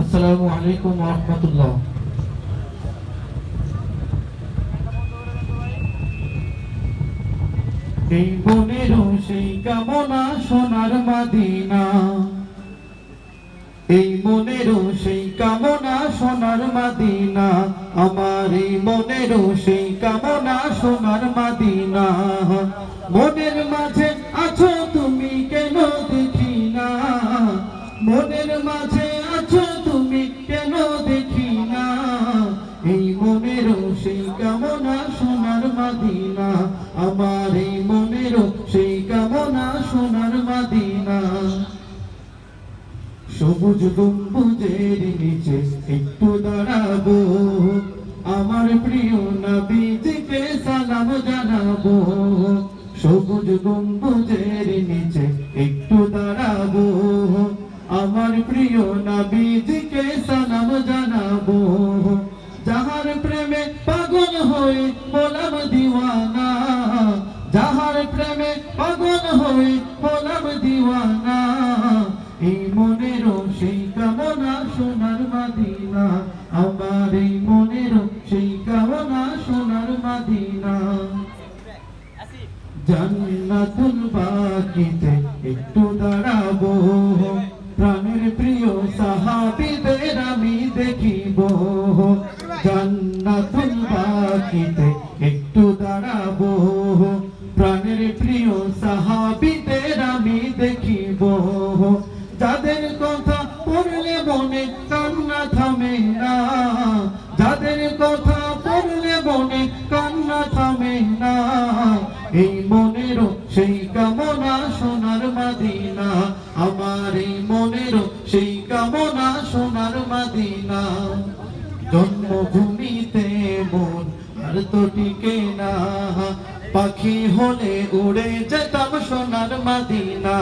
আসসালামু আলাইকুম রহমতুল্লাহ। এই মনেরও সেই কামনা সোনার মাদিনা। এই মনেরও সেই কামনা সোনার মাদিনা। আমার এই মনেরও সেই কামনা সোনার মাদিনা। মনের মাঝে আছো তুমি কেন দেখি না? মনের মাঝে মনেরও সেই কামনা সোনার মাদিনা। আমার এই মনেরও সেই কামনা সোনার মাদিনা। সবুজ গম্বুজের নিচে একটু দাঁড়াবো। আমার প্রিয় নবীজিকে সালাম জানাব। সবুজ গম্বুজের নিচে একটু দাঁড়াবো। আমার প্রিয় নবীজিকে সালাম পাগল হয়ে বলাম দিওয়ানা। যাহার প্রেমে পাগল হয়ে বলাম দিওয়ানা। এই মনেরও সেই কামনা সোনার মাদিনা। আমার এই মনেরও সেই কামনা সোনার মাদিনা। জান্নাতুল বাকিতে একটু দাঁড়াবো। প্রাণের প্রিয় বাকিতে একটু দাঁড়াবো। প্রাণের প্রিয় সাহাবিদের আমি দেখিব। যাদের কথা পড়লে মনে কান্না থামে না। যাদের কথা পড়লে মনে কান্না থামে না। এই মনেরও সেই কামনা সোনার মাদিনা। আমার এই মনেরও সেই কামনা সোনার মাদিনা। জন্মভূমিতে মন আর তো টিকে না। পাখি হলে উড়ে যেতাম সোনার মাদিনা।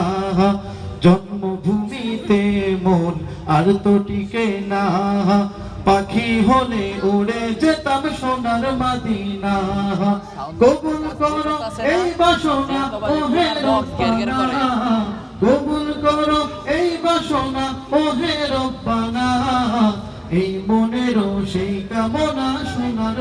জন্মভূমিতে মন আর তো টিকে না। পাখি হলে উড়ে যেতাম সোনার মাদিনা। কবুল করো এই বাসনা, ওহে রব্বানা। কবুল করো এই বাসনা, ওহে রব্বানা। এই মনেরও সেই কামনা সোনার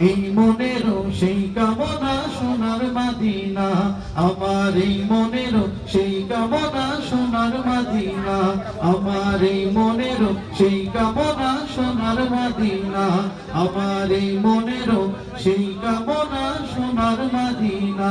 এই মনেরও সেই কামনা সোনার মাদিনা। আমার এই মনেরও সেই কামনা সোনার মাদিনা। আমার এই মনেরও সেই কামনা সোনার মাদিনা। আমার এই মনেরও সেই কামনা সোনার মাদিনা।